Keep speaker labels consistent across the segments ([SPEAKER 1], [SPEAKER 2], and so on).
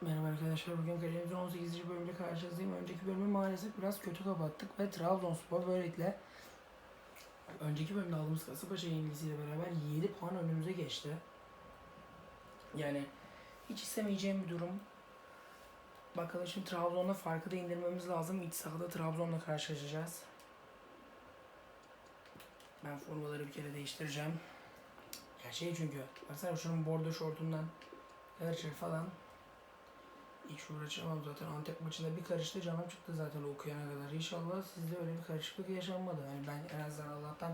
[SPEAKER 1] Merhaba arkadaşlar. Bugün kalemimizin 18. bölümde karşınızdayım. Önceki bölümü maalesef biraz kötü kapattık ve Trabzonspor böylelikle önceki bölümde aldığımız Kasımpaşa yenilgisiyle beraber 7 puan önümüze geçti. Yani hiç istemeyeceğim bir durum. Bakalım şimdi Trabzon'da farkı da indirmemiz lazım. İç sahada Trabzon'la karşılaşacağız. Ben formaları bir kere değiştireceğim. Ya şey çünkü, baksana şunun bordo şortundan Erçel falan hiç uğraşamam zaten Antep maçında bir karıştı canım çıktı zaten okuyana kadar. İnşallah sizde öyle bir karışıklık yaşanmadı. Yani ben en azından Allah'tan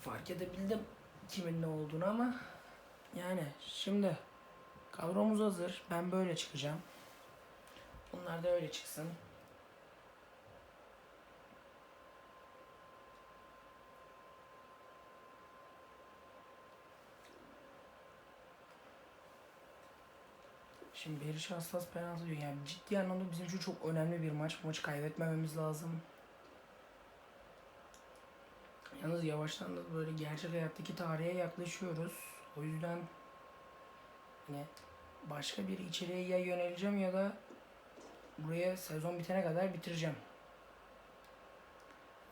[SPEAKER 1] fark edebildim kimin ne olduğunu ama yani şimdi kadromuz hazır. Ben böyle çıkacağım. Bunlar da öyle çıksın. Şimdi Beriş hassas penaltı diyor. Yani ciddi anlamda bizim için çok önemli bir maç. Bu maçı kaybetmememiz lazım. Yalnız yavaştan da böyle gerçek hayattaki tarihe yaklaşıyoruz. O yüzden hani başka bir içeriğe ya yöneleceğim ya da buraya sezon bitene kadar bitireceğim.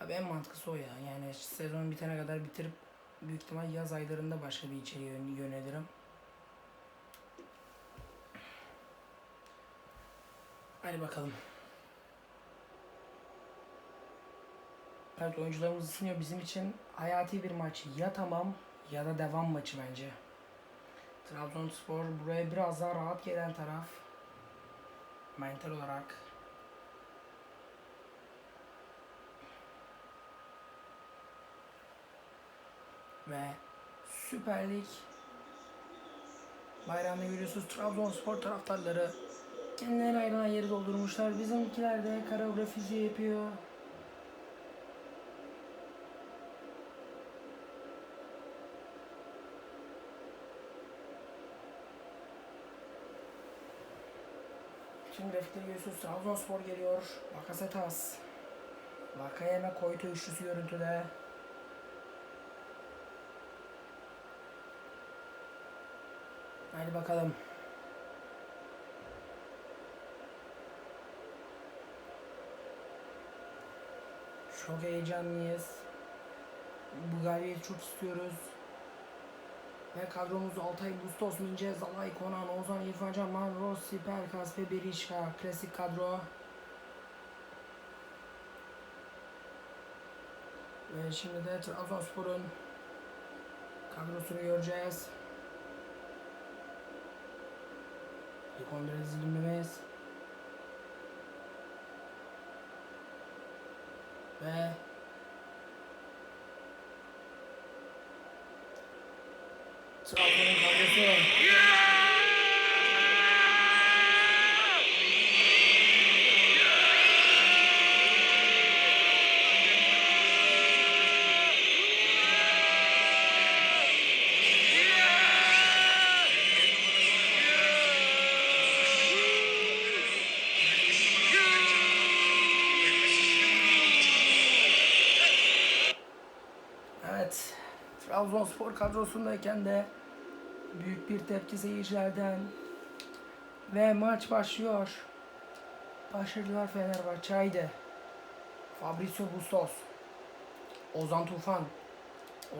[SPEAKER 1] Abi en mantıklısı o ya. Yani sezon bitene kadar bitirip büyük ihtimal yaz aylarında başka bir içeriğe yön- yönelirim. Hadi bakalım. Evet oyuncularımız ısınıyor. Bizim için hayati bir maç. Ya tamam ya da devam maçı bence. Trabzonspor buraya biraz daha rahat gelen taraf. Mental olarak. Ve Süper Lig bayrağını görüyorsunuz. Trabzonspor taraftarları Kendilerine ayrılan yeri doldurmuşlar. Bizimkiler de koreografizi yapıyor. Şimdi grafikleri görüyorsunuz. Trabzonspor geliyor. Bakasetas. Vakayeme Koytu üçlüsü görüntüde. Hadi bakalım. Çok heyecanlıyız. Bu galibiyeti çok istiyoruz. Ve kadromuz Altay Bustos, Mince, Zalay, Konan, Ozan, İrfan Can, Man, Rossi, Pelkas ve Berişka. Klasik kadro. Ve şimdi de Trabzonspor'un kadrosunu göreceğiz. İlk 11'e dizilmemiz. Ve Trabzon'un kadrosu. Trabzonspor kadrosundayken de büyük bir tepki seyircilerden ve maç başlıyor. Başarılar Fenerbahçe haydi. Fabrizio Bustos. Ozan Tufan.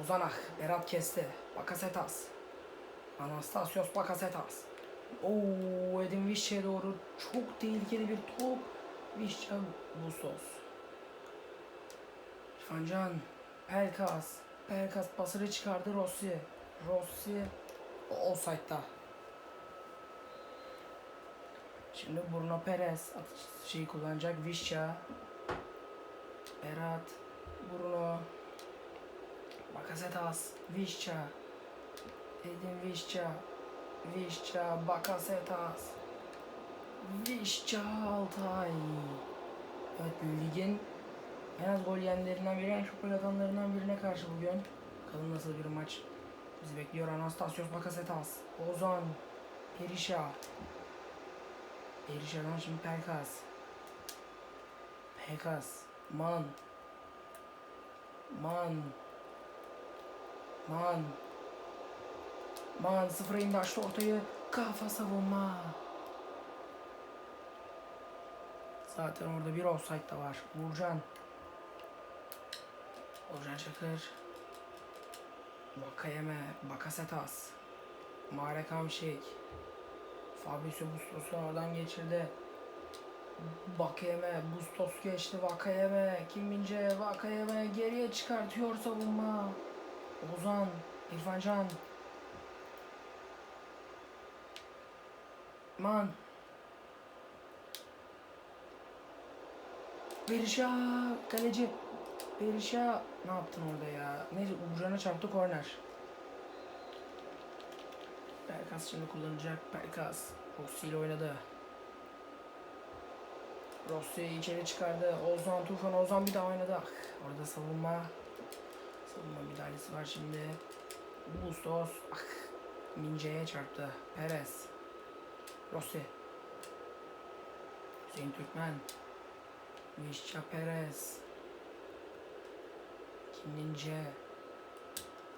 [SPEAKER 1] Ozan Ah. Berat Kesti. Bakasetas. Anastasios Bakasetas. Oo, Edin Vişçe'ye doğru çok tehlikeli bir top. Vişçe Bustos. İrfan Can. Pelkas. Pelkas basırı çıkardı Rossi. Rossi offside'da. Şimdi Bruno Perez atış şeyi kullanacak. Vişça. Berat. Bruno. Bakasetas. Vişça. Edin Vişça. Vişça. Bakasetas. Vişça Altay. Evet ligin en az gol yiyenlerinden biri, en çok gol atanlarından birine karşı bugün. Bakalım nasıl bir maç bizi bekliyor. Anastasios Bakasetas, Ozan, Perisha. Perisha'dan şimdi Pelkas. Pelkas, Man. Man. Man. Man sıfıra indi açtı ortayı. Kafa savunma. Zaten orada bir offside da var. Uğurcan. Uğurcan Çakır. Vakayeme. Bakasetas. Marek Hamşik. Fabrizio Bustos'u oradan geçirdi. Vakayeme. Bustos geçti. Vakayeme. Kim Mince. Vakayeme geriye çıkartıyor savunma. Ozan. İrfan Can. Man. Berisha kaleci. Berisha ne yaptın orada ya? Neyse Uğurcan'a çarptı korner. Berkas şimdi kullanacak. Berkas. Rossi ile oynadı. Rossi içeri çıkardı. Ozan Tufan Ozan bir daha oynadı. Ah, orada savunma. Savunma müdahalesi var şimdi. Bustos. Ah, Mince'ye çarptı. Perez. Rossi. Hüseyin Türkmen. Vişça Perez. Kinince.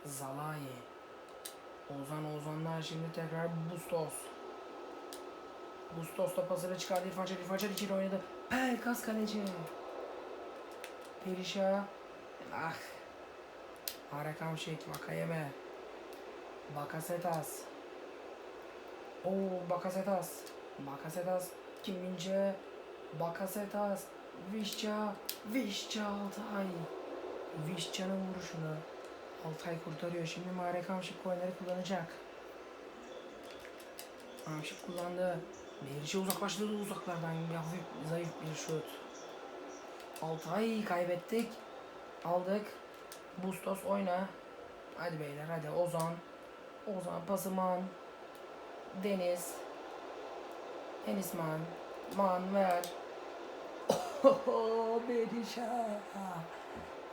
[SPEAKER 1] Zalai. Ozan Ozanlar şimdi tekrar Bustos. Bustos da pasını çıkardı. İrfan Çelik. İrfan Çelik içeri oynadı. Pelkas kaleci. Perişa. Ah. Harekam Şek. Vakayeme. Bakasetas. Oo Bakasetas. Bakasetas. Kim Mince. Bakasetas. Vişça. Vişça Altay. Vişça'nın vuruşunu. Altay kurtarıyor. Şimdi Marek Hamşik korneri kullanacak. Hamşik kullandı. Berişe uzaklaştırdı uzaklardan. Hafif zayıf bir şut. Altay kaybettik. Aldık. Bustos oyna. Hadi beyler hadi Ozan. Ozan pasıman. Deniz. Deniz man. Man ver. Berişa.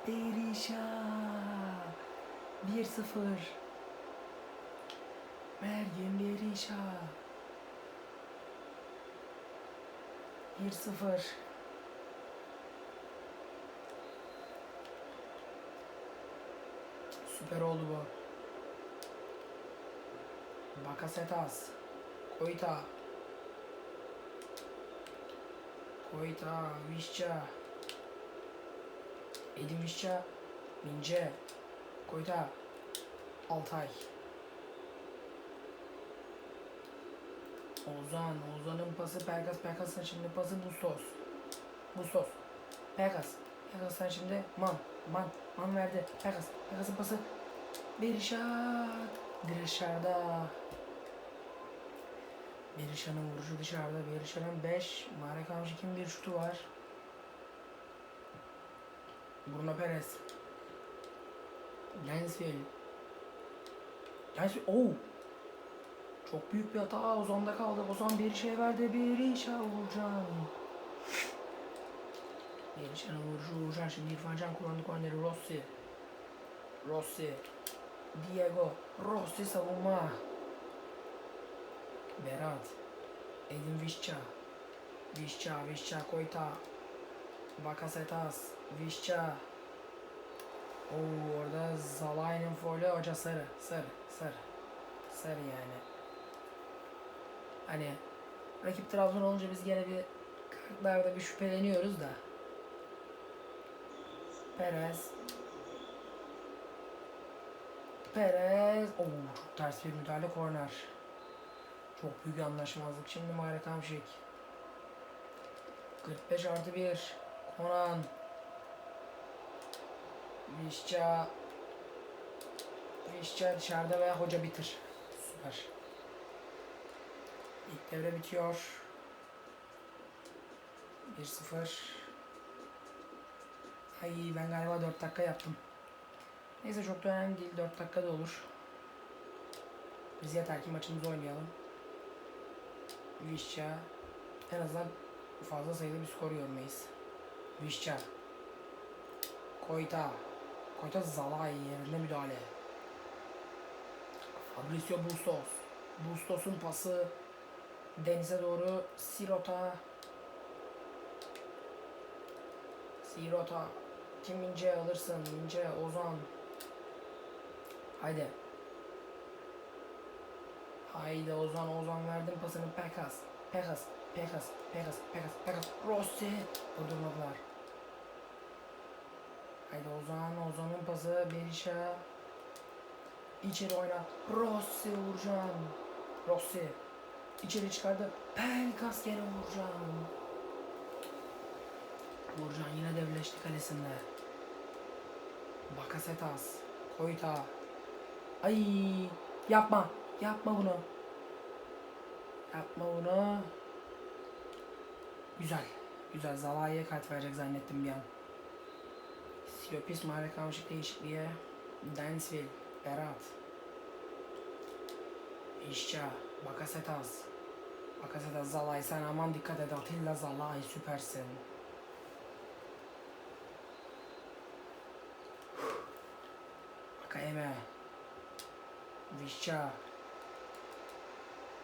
[SPEAKER 1] Berişa. 1-0. Meryem Berişa. 1-0. Süper oldu bu. Bakasetas. Koita. Koita. Vişça. Edin Vişça. Mince. Koita. Altay. Ozan. Ozan'ın pası Perkas. Perkas'ın şimdi pası Bustos. Bustos. Perkas. Perkas'tan şimdi Man. Man. Man verdi. Perkas. Perkas'ın pası. Berişat. Dışarıda. Berişan'ın vuruşu dışarıda. Berişan'ın 5. Marek Hamşik'in bir şutu var. Bruno Perez. Lensfield. Lensfield. Oo. Çok büyük bir hata. Ozan'da kaldı. Ozan bir şey verdi. Bir işe Uğurcan. Bir işe vuruşu Uğurcan. Şimdi İrfan Can kullandı korneri. Rossi. Rossi. Diego. Rossi savunma. Berat. Edin Vişça. Vişça. Vişça. Koyta. Bakasetas. Vişça. Oo orada Zalai'nin faulü hoca sarı. Sarı. Sarı. Sarı yani. Hani rakip Trabzon olunca biz gene bir kartlarda bir şüpheleniyoruz da. Perez. Perez. Oo çok ters bir müdahale korner. Çok büyük anlaşmazlık. Şimdi Marek Hamşik. 45 artı 1. Konan. Vişça. Vişça dışarıda veya hoca bitir. Süper. İlk devre bitiyor. 1-0. Ay ben galiba 4 dakika yaptım. Neyse çok da önemli değil. 4 dakika da olur. Biz yeter ki maçımızı oynayalım. Vişça. En azından fazla sayıda bir skor görmeyiz. Vişça. Koyta. Koyta Zalai yerine müdahale. Fabricio Bustos. Bustos'un pası denize doğru Sirota. Sirota. Kim Mince alırsın? Mince, Ozan. Haydi. Haydi Ozan Ozan verdim pasını Pekas. Pekas. Pekas. Pekas. Pekas. Pekas. Rossi. Vurdurmadılar. Haydi Ozan. Ozan'ın pası Berisha. İçeri oyna. Rossi Uğurcan. Rossi. İçeri çıkardı. Pelkas gene Uğurcan. Uğurcan yine devleşti kalesinde. Bakasetas. Koyta. Ay yapma. Yapma bunu. Yapma bunu. Güzel. Güzel. Zalai'ye kart verecek zannettim bir an. Siopis mahalle kalmışlık değişikliğe. Dansville. Berat. İşça. Bakasetas. Bakasetas Zalai sen aman dikkat et Atilla Zalai süpersin. Bakayeme. Vişça.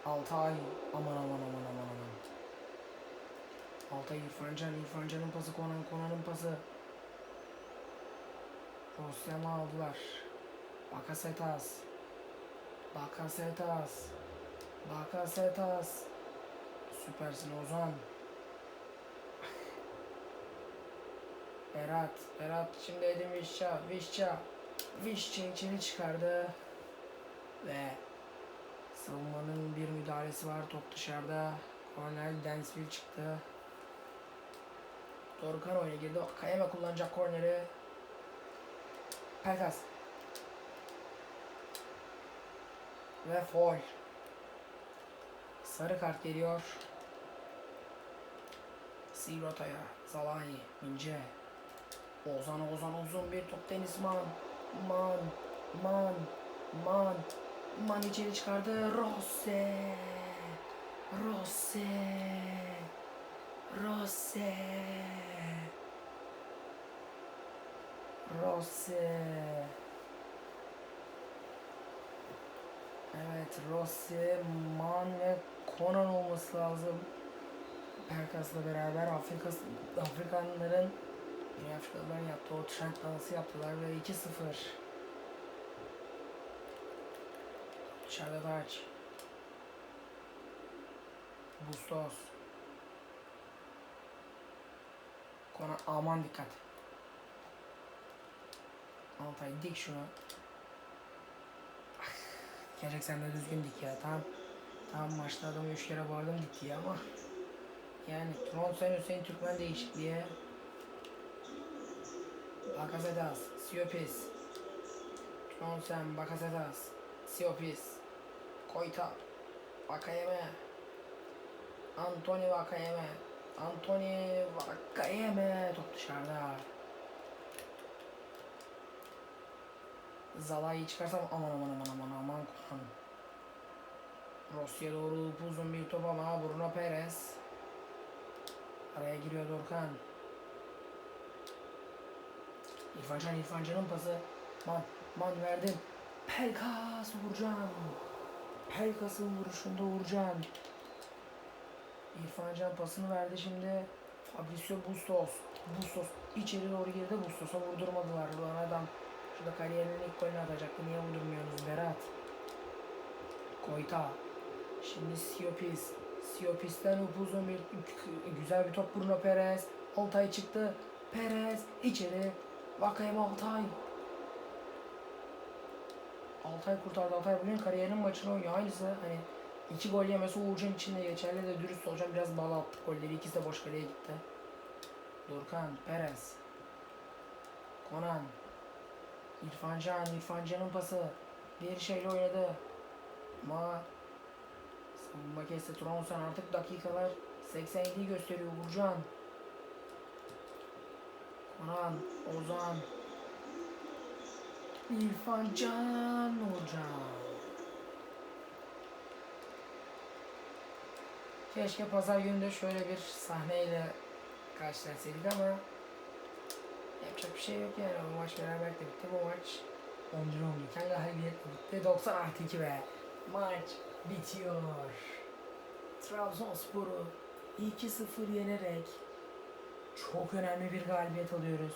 [SPEAKER 1] Altay. Aman aman aman aman aman. Altay İrfancan. İrfancan'ın pası Konan. Konan'ın pası. Rosyam'ı aldılar. Bakasetas. Bakasetas. Bakasetas. Süpersin Ozan. Berat. Berat şimdi Edin Vişça. Vişça. Vişça içeri çıkardı. Ve savunmanın bir müdahalesi var. Top dışarıda. Kornel Densville çıktı. Dorukhan oyuna girdi. Kayama kullanacak korneri. Pelkas. Ve foul. Sarı kart geliyor. Sirota'ya. Zalai. İnce. Ozan Ozan uzun bir top Deniz Man. Man. Man. Man. Man içeri çıkardı. Rose. Rose. Rose. Rose. Evet Rossi, Man ve Conan olması lazım. Perkas'la beraber Afrika, Afrikanların Güney Afrikalıların yaptığı o trend dansı yaptılar ve 2-0. Dışarıda Taç. Bustos. Conan aman dikkat. Altay dik şunu. Gerçek sen de düzgün dik ya. Tamam. Tamam maçta adamı üç kere bağırdım gitti ya ama. Yani Tronsen Hüseyin Türkmen değişikliği. Bakasetas, Siopis. Tronsen, Bakasetas, Siopis. Koyta, Vakayeme. Anthony Vakayeme. Anthony Vakayeme. Top dışarıda. Zalai'yi çıkarsam aman aman aman aman aman aman. Rossi'ye doğru uzun bir top ama Bruno Perez. Araya giriyor Dorkan. İrfan Can, İrfan Can'ın pası. Man, man verdim. Pelkas Uğurcan. Pelkas'ın vuruşunda Uğurcan. İrfan Can pasını verdi şimdi. Fabricio Bustos. Bustos içeri doğru girdi. Bustos'a vurdurmadılar. Ulan adam Şurada kariyerinin ilk golünü atacaktı. Niye vurdurmuyorsunuz Berat? Koyta. Şimdi Siopis. Siopis'ten upuzun bir güzel bir top Bruno Perez. Altay çıktı. Perez içeri. Vakayem Altay. Altay kurtardı. Altay bugün kariyerinin maçını oynuyor. Aynısı hani iki gol yemesi Uğurcan için de geçerli de dürüst olacağım. Biraz bala attık golleri. İkisi de boş kaleye gitti. Dorkan, Perez. Konan. İrfan Can, İrfan Can'ın pası. Bir şeyle oynadı. Ama savunma kesti Tronson artık dakikalar 87'yi gösteriyor Burcan. Konan, Ozan. İrfan Can, Ozan. Keşke pazar günü de şöyle bir sahneyle karşılaşsaydık ama Yapacak bir şey yok yani. Bu maç beraber de bitti. Bu maç 11 11 iken galibiyet bitti. 90 artı 2 be. Maç bitiyor. Trabzonspor'u 2-0 yenerek çok önemli bir galibiyet alıyoruz.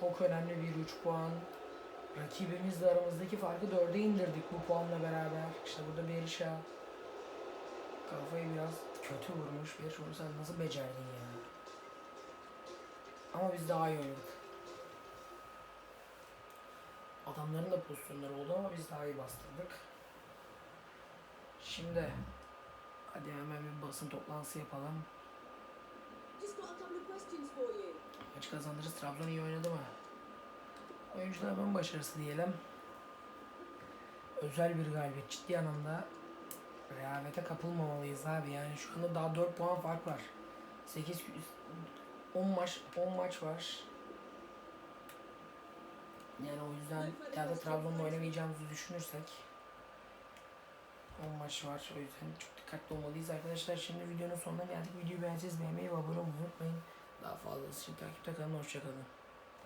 [SPEAKER 1] Çok önemli bir 3 puan Rakibimizle aramızdaki farkı dörde indirdik bu puanla beraber. İşte burada Berisha kafayı biraz kötü vurmuş. Berisha onu sen nasıl becerdin ya? Ama biz daha iyi oynadık. Adamların da pozisyonları oldu ama biz daha iyi bastırdık. Şimdi hadi hemen bir basın toplantısı yapalım. Maçı kazandırırız. Trabzon iyi oynadı mı? Oyuncular ben başarısı diyelim. Özel bir galibiyet. Ciddi anlamda rehavete kapılmamalıyız abi. Yani şu anda daha 4 puan fark var. 8 10 maç 10 maç var. Yani o yüzden ya da Trabzon'da oynamayacağımızı düşünürsek 10 maç var. O yüzden çok dikkatli olmalıyız arkadaşlar. Şimdi videonun sonuna geldik. Videoyu beğendiyseniz beğenmeyi ve abone olmayı unutmayın. Daha fazlası için takipte kalın. Hoşçakalın.